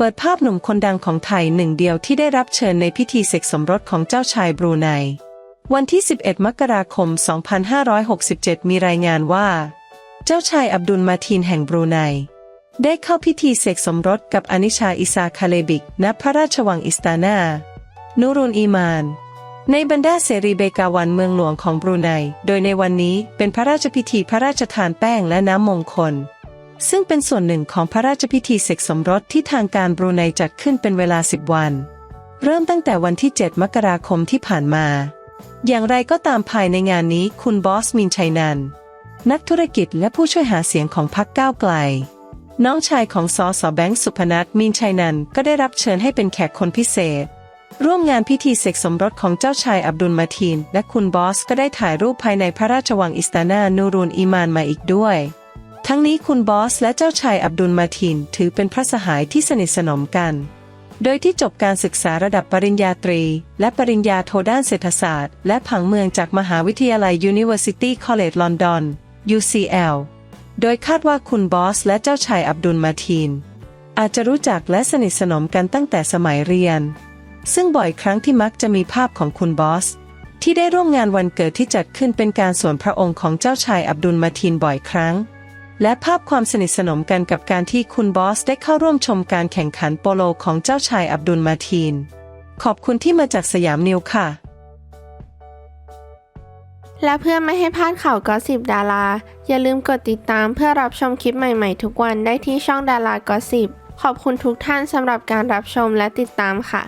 เปิดภาพหนุ่มคนดังของไทยหนึ่งเดียวที่ได้รับเชิญในพิธีเสกสมรสของเจ้าชายบรูไน วันที่ 11 มกราคม 2567 มีรายงานว่า เจ้าชายอับดุลมาทีนแห่งบรูไน ได้เข้าพิธีเสกสมรสกับอนิชาอิซาคาเลบิก ณ พระราชวังอิสตานา นูรุนอีมาน ในบรรดาเสรีเบกาวันเมืองหลวงของบรูไน โดยในวันนี้เป็นพระราชพิธีพระราชทานแป้งและน้ำมงคล ซึ่งเป็นส่วนหนึ่งของพระราชพิธีเสกสมรสที่ทางการบรูไนจัดขึ้นเป็นเวลา 10 วัน เริ่มตั้งแต่วันที่ 7 มกราคมที่ผ่านมา อย่างไรก็ตามภายในงานนี้คุณบอสมินชัยนันนักธุรกิจและผู้ช่วยหาเสียงของพรรคก้าวไกล น้องชายของสอสอแบงค์สุพนัทมินชัยนันก็ได้รับเชิญให้เป็นแขกคนพิเศษ ร่วมงานพิธีเสกสมรสของเจ้าชายอับดุลมาทีน และคุณบอสก็ได้ถ่ายรูปภายในพระราชวังอิสตานานูรุนอีมานมาอีกด้วย ทั้งนี้คุณบอสและเจ้าชายอับดุลมาทีนถือเป็นพระสหายที่สนิทสนมกัน โดยที่จบการศึกษาระดับปริญญาตรี และปริญญาโทด้านเศรษฐศาสตร์ และผังเมืองจากมหาวิทยาลัย University College London UCL โดยคาดว่าคุณบอสและเจ้าชายอับดุลมาทีนอาจจะรู้จักและสนิทสนมกันตั้งแต่สมัยเรียน ซึ่งบ่อยครั้งที่มักจะมีภาพของคุณบอส ที่ได้ร่วมงานวันเกิดที่จัดขึ้นเป็นการส่วนพระองค์ของเจ้าชายอับดุลมาทีนบ่อยครั้ง และภาพความสนิทสนมกันกับการที่คุณบอสได้เข้าร่วมชมการแข่งขันโปโลของเจ้าชายอับดุลมาทีน ขอบคุณที่มาจากสยามนิวค่ะ และเพื่อไม่ให้พลาดข่าวกอสิบดารา อย่าลืมกดติดตามเพื่อรับชมคลิปใหม่ๆ ทุกวันได้ที่ช่องดารากอสิบขอบคุณทุกท่านสำหรับการรับชมและติดตามค่ะ